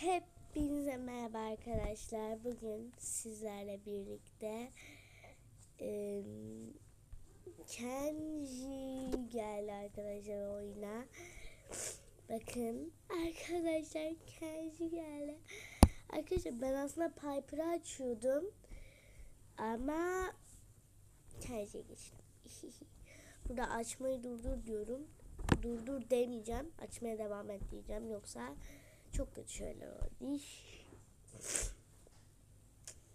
Hepinize merhaba arkadaşlar. Bugün sizlerle birlikte e, Kenji geldi arkadaşlar oyuna. Bakın arkadaşlar Kenji geldi. Arkadaşlar ben aslında Piper'ı açıyordum. Ama Kenji'ye geçtim. Burada açmayı durdur diyorum. Durdur demeyeceğim. Açmaya devam et diyeceğim. Yoksa çok kötü şeyler oldu.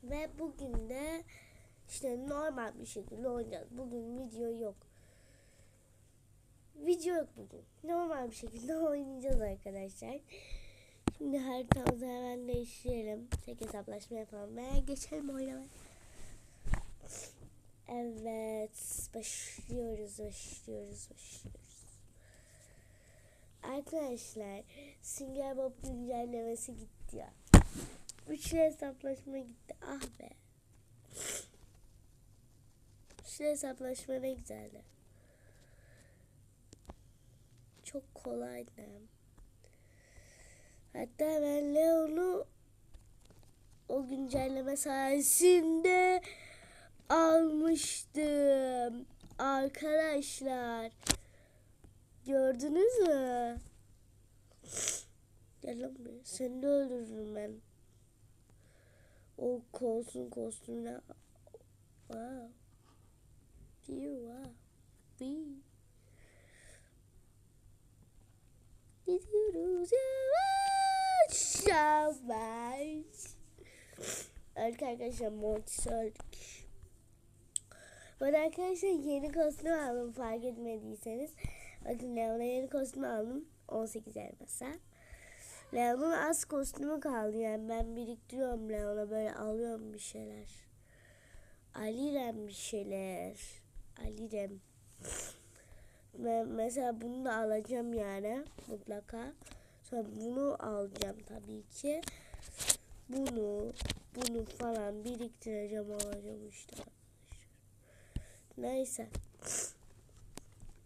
Ve bugün de işte normal bir şekilde oynayacağız. Bugün video yok. Video yok bugün. Normal bir şekilde oynayacağız arkadaşlar. Şimdi haritamızı hemen değiştirelim. Tek hesaplaşma yapalım ve geçelim oynamaya. Evet, başlıyoruz, başlıyoruz, başlıyoruz. Arkadaşlar, Sünger Bob güncellemesi gitti ya. Üçlü hesaplaşma gitti. Ah be. Üçlü hesaplaşma ne güzeldi. Çok kolaydı. Hatta ben Leon'u o güncelleme sayesinde almıştım. Arkadaşlar. Gördünüz mü? Gel lan buraya. Seni de öldürürüm ben. O kolsun kostümüne. Wow. Dear wow. Be. Gidiyoruz yavaş yavaş. Öldük arkadaşlar Mortis öldük. Ben arkadaşlar yeni kostüm aldım fark etmediyseniz. Bakın Leon'a yeni kostüm aldım. 18 elmasa. Leon'un az kostümü kaldı yani ben biriktiriyorum Leon'a böyle alıyorum bir şeyler. Alirem bir şeyler. Alirem. Ben mesela bunu da alacağım yani mutlaka. Sonra bunu alacağım tabii ki. Bunu, bunu falan biriktireceğim alacağım işte. Neyse.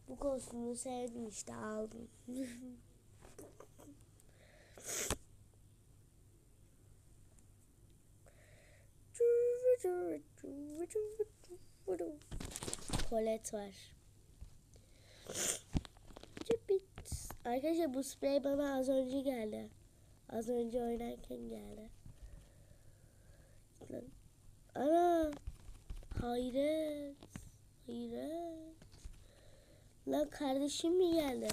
Bu kostümü sevdim işte aldım. Kolet var. Arkadaşlar bu sprey bana az önce geldi. Az önce oynarken geldi. Ana. Hayret. Hayret. Lan kardeşim mi geldi?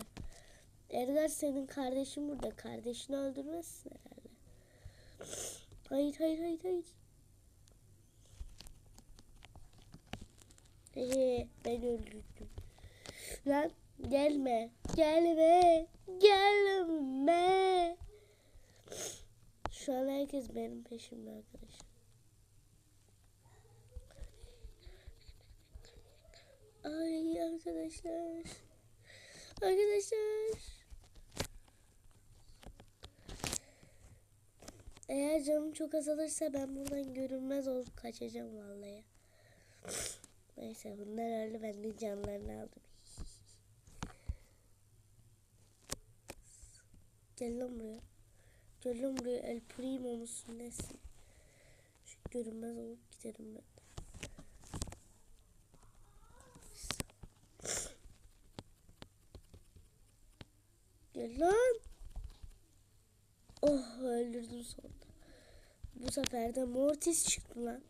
Edgar senin kardeşin burada. Kardeşini öldürmezsin herhalde. Hayır hayır hayır hayır. Ee, ben öldürdüm. Lan gelme. Gelme. Gelme. Şu an herkes benim peşimde arkadaşlar. Ay arkadaşlar. Arkadaşlar. Eğer canım çok azalırsa ben buradan görünmez olup kaçacağım vallahi. Neyse bunlar öldü ben de canlarını aldım. Gel lan buraya. Gel lan buraya El Primo musun nesin? Şu görünmez olup giderim ben. Gel lan. Oh öldürdüm sonunda. Bu sefer de Mortis çıktı lan.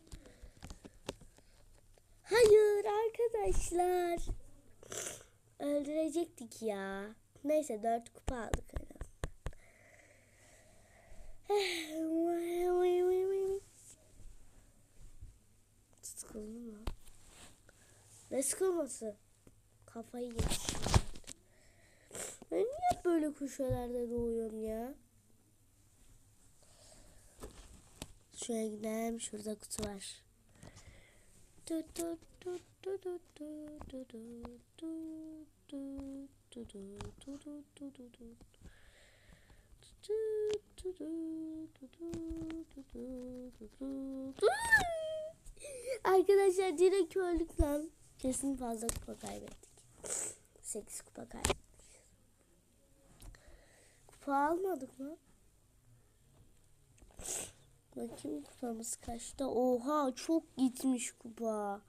Hayır arkadaşlar. Öldürecektik ya. Neyse dört kupa aldık Sıkıldım lan. Ne sıkılması? Kafayı yedim. Böyle kuşalarda doğuyorum ya? Şuraya gidelim. Şurada kutu var. Arkadaşlar direkt öldük lan. Kesin fazla kupa kaybettik. 8 kupa kaybettik. Kupa almadık mı? Bakayım kupamız kaçta? Oha çok gitmiş kupa.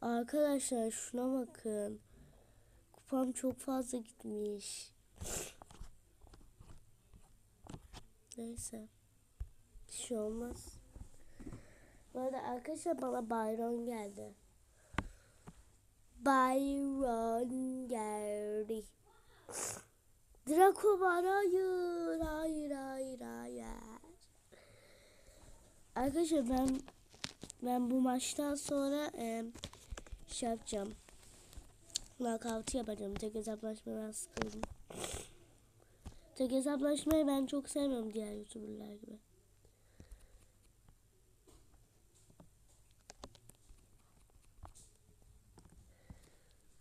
Arkadaşlar şuna bakın. Kupam çok fazla gitmiş. Neyse. Bir şey olmaz. Bu arada arkadaşlar bana Byron geldi. Byron geldi. Draco var hayır hayır hayır hayır. Arkadaşlar ben ben bu maçtan sonra e, şey yapacağım. Knockout yapacağım. Tek hesaplaşmadan sıkıldım. Tek hesaplaşmayı ben çok sevmiyorum diğer youtuberlar gibi.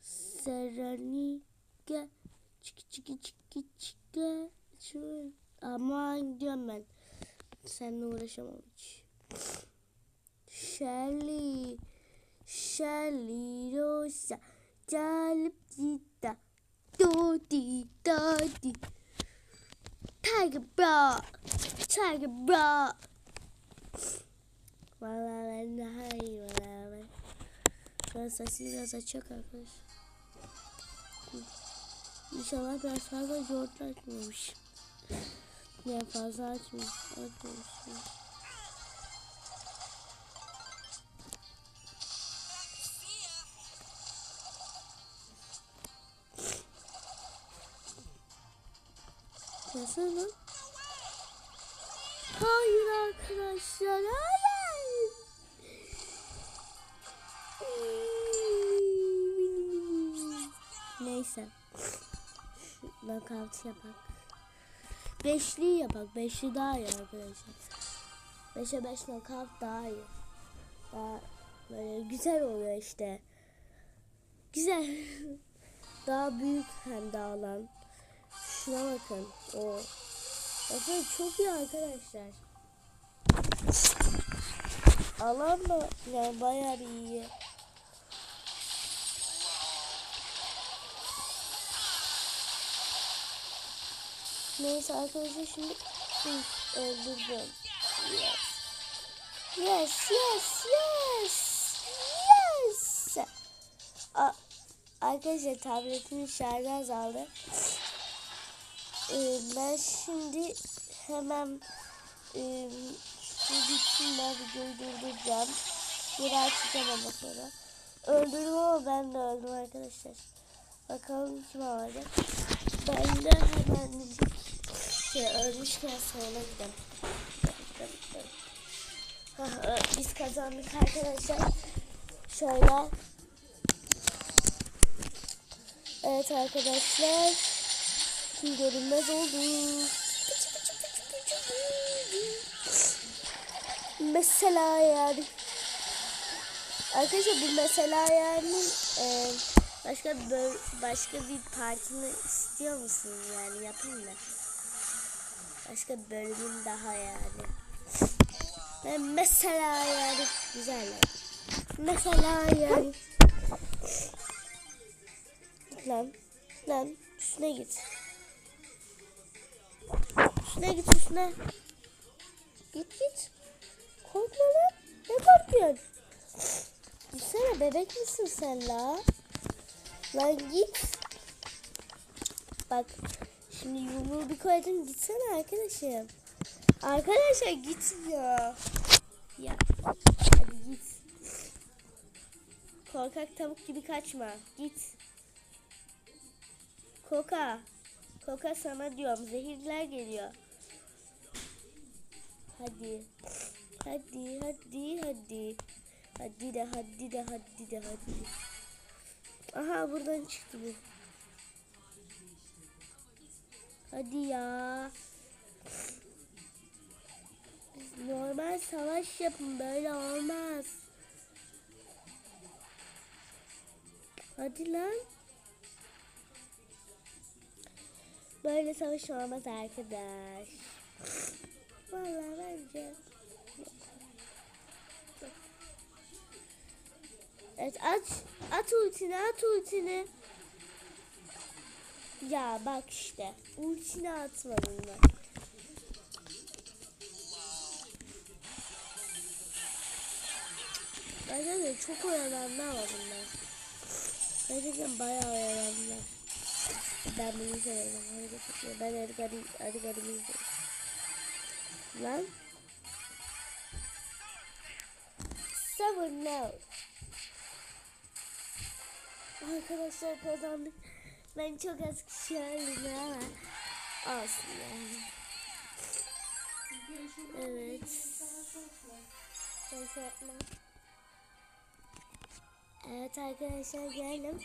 Serenike Çiki çiki çiki çiki Şu Aman gidiyorum ben. Seninle uğraşamam hiç. Shelly Shelly Rosa Calip Dita Dodi Dodi. Tiger Bra Tiger Bra. Valla ben daha iyi valla ben. Şu an biraz açacak arkadaşlar İnşallah biraz fazla yoğurt açmamış. Ne fazla açmış. Açmamış. Nasıl lan? Hayır arkadaşlar. Hayır. Neyse. Knockout yapak. Beşli yapak. Beşli daha iyi arkadaşlar. Beşe beş knockout daha iyi. Daha böyle güzel oluyor işte. Güzel. daha büyük hem de. Şuna bakın. O. Bakın çok iyi arkadaşlar. Alan da yani bayağı iyi. Neyse arkadaşlar şimdi Üf, öldürdüm. Yes. Yes, yes, yes. Yes. A arkadaşlar tabletimin şarjı azaldı. Ee, ben şimdi hemen e, şu bitsin ben videoyu. Geri açacağım ama sonra. Öldürdüm ama ben de öldüm arkadaşlar. Bakalım kim alacak. Ben de hemen şey ölmüşken sonra gidelim. Biz kazandık arkadaşlar. Şöyle. Evet arkadaşlar. Görünmez oldu. Mesela yani. Arkadaşlar bu mesela yani e, başka böl başka bir partini istiyor musunuz yani yapayım mı? Başka bölümün daha yani. Ben mesela yani güzel yani. Mesela yani. Lan lan üstüne git. Üstüne git üstüne. Git git. Korkma lan. Ne korkuyorsun? Gitsene bebek misin sen la? Lan git. Bak şimdi yumruğu bir koydum gitsene arkadaşım. Arkadaşlar gitmiyor. Ya hadi git. Korkak tavuk gibi kaçma. Git. Koka. Koka sana diyorum. Zehirler geliyor. Hadi. Hadi hadi hadi. Hadi de hadi de hadi de hadi. Aha buradan çıktı bu. Hadi ya. Normal savaş yapın böyle olmaz. Hadi lan. Böyle savaş olmaz arkadaş. Vallahi bence. Evet at at ultini at ultini. Ya bak işte. Ultini atmadım bak. Ben de çok oyalandı aldım ben. Gerçekten bayağı oyalandı. Ben bunu severim. Ben Edgar'ı Edgar'ı izlerim. Lan. Seven now. Arkadaşlar kazandık. Ben çok az kişi öldüm ama olsun yani. Evet. Evet arkadaşlar geldim.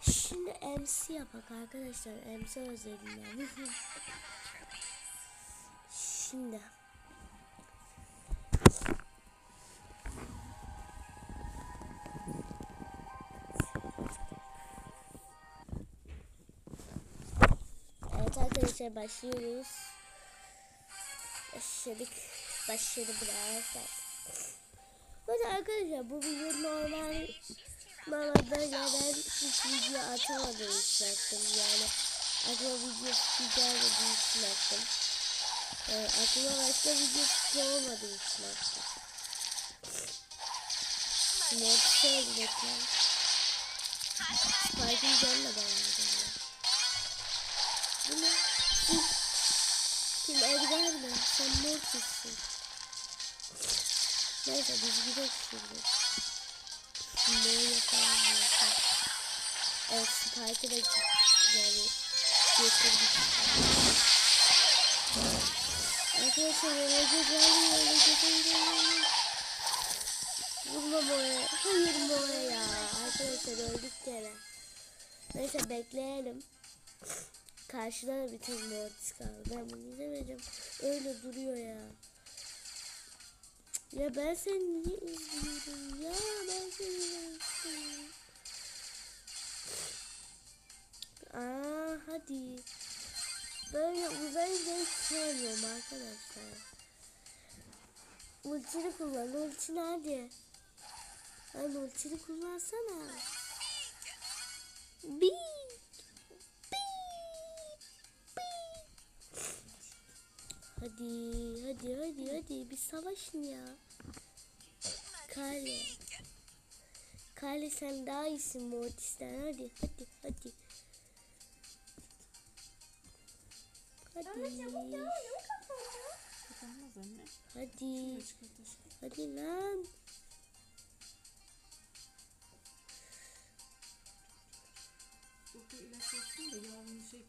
Şimdi MC yapak arkadaşlar. MC özledim ben. Şimdi. Arkadaşlar başlıyoruz. Başladık. Başladı biraz. Böyle arkadaşlar bu video normal normalde ben hiç video atamadığım için attım yani. Aklıma video gelmediği için attım. Ee, aklıma başka video için attım. Ne söyleyecek? Spike'ın canına bağladı. Bu ne? Sen Mortis'sin. Neyse biz gidelim şimdi. Ne yapalım diyorsun? Evet Spike'ı da yani getirdik. Arkadaşlar ölecek yani ölecek ölecek. Vurma Moya. Hayır Moya ya. Arkadaşlar öldük gene. Neyse bekleyelim. Karşıda da bir tane Mortis kaldı. Ben bunu izlemeyeceğim. Öyle duruyor ya. Ya ben seni niye izliyorum ya? Ben seni izliyorum. Aa hadi. Böyle uzayınca hiç sevmiyorum arkadaşlar. Ultini kullan. Ultini hadi. Hadi ultini kullansana. Bi. Hadi, hadi, hadi, hadi. Bir savaşın ya. Kale. Kale sen daha iyisin Mortis'ten. Hadi, hadi, hadi. Hadi. Hadi. Hadi lan.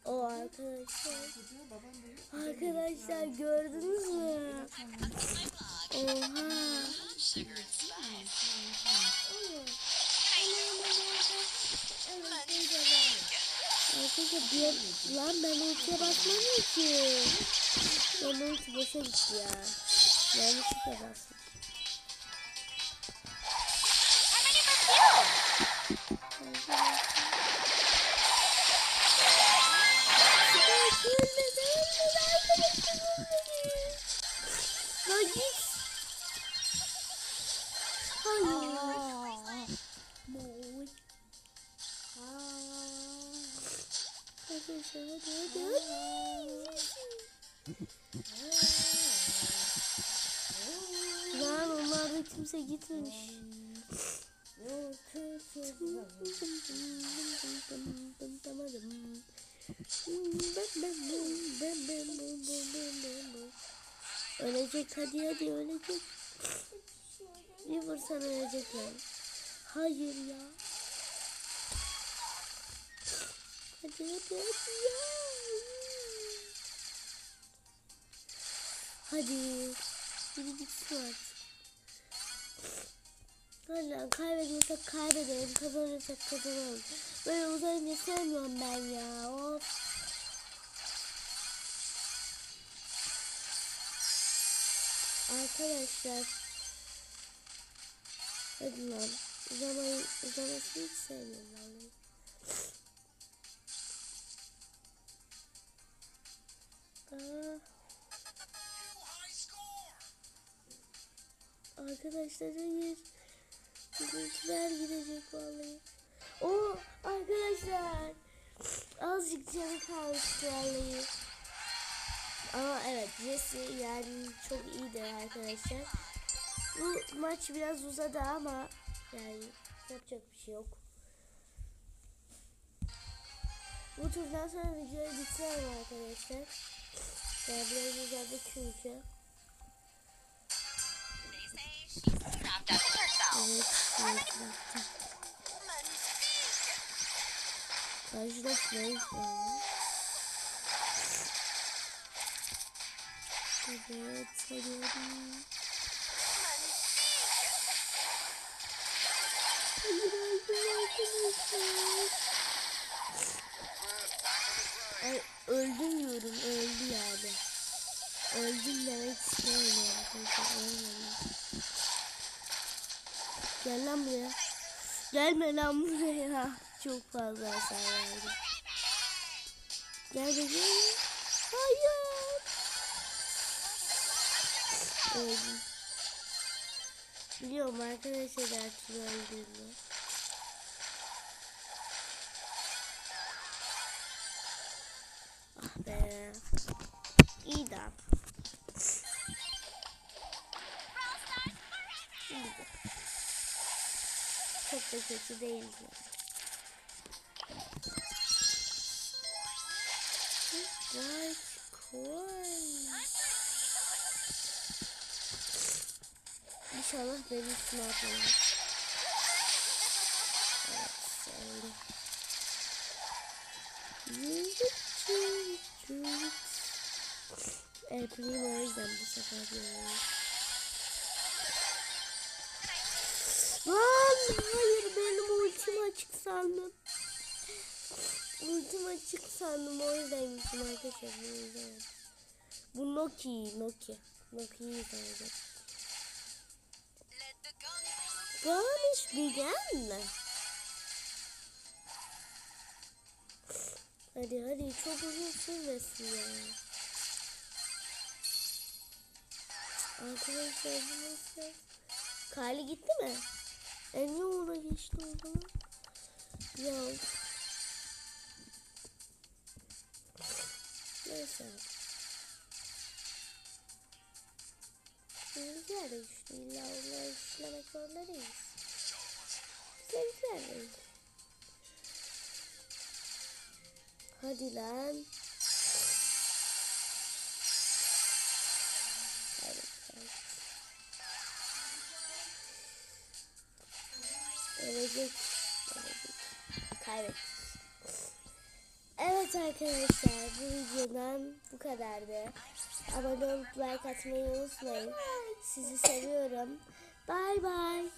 O arkadaşlar. Arkadaşlar gördünüz mü? Oha. Arkadaşlar bir lan ben ultiye basmadım ki. Ben ulti boşa gitti ya. Yanlışlıkla bastım. Lan onlarda kimse gitmemiş. Ölecek hadi hadi ölecek. Bir vursan ölecek lan. Hayır ya. Hadi hadi hadi ya. Hadi. Biri gitsin artık. Hala kaybediyorsak kaybedelim, kazanırsak kazanalım. Böyle uzayınca sevmiyorum ben ya. Of. Arkadaşlar. Lan. Uzamayı, uzamasını hiç sevmiyorum vallahi. Arkadaşlar hayır. Bizimkiler gidecek vallahi. O arkadaşlar. Azıcık canı kalmıştı vallahi. Ama evet Jesse yani çok iyidir arkadaşlar. Bu maç biraz uzadı ama yani yapacak bir şey yok. Bu turdan sonra videoyu bitirelim arkadaşlar. Yani biraz uzadı çünkü. Evet, evet. Karşıda Flake var. Evet, hadi hadi. Hayır, öldüm arkadaşlar. Ay, öldüm diyorum, öldü yani. Öldüm demek istemiyorum arkadaşlar. Gel lan buraya. Gelme lan buraya. Çok fazla hasar verdi. Gel bakayım. Hayır. Öldüm. Biliyorum arkadaşlar artık öldüğümü. Kötü değildi. White coin. İnşallah benim üstüme. Evet, şöyle. Yürü, yürü, yürü. El o yüzden bu sefer görüyorum. Lan hayır sandım. Ultim açık sandım o yüzden gittim arkadaşlar. Bu yüzden. Bu Noki, Noki. Noki'yi sandım. Garnish began. Hadi hadi çok uzun sürmesin ya. Arkadaşlar bu nasıl? Kali gitti mi? E niye ona geçti o zaman? Ya. Neyse. Bizimkiler de güçlü. İlla onları güçlemek zorunda değiliz. Bizimkiler de. Hadi lan. Ölecek. Kaybettik. Evet arkadaşlar bu videodan bu kadardı. Abone olup like atmayı unutmayın. Sizi seviyorum. Bye bye.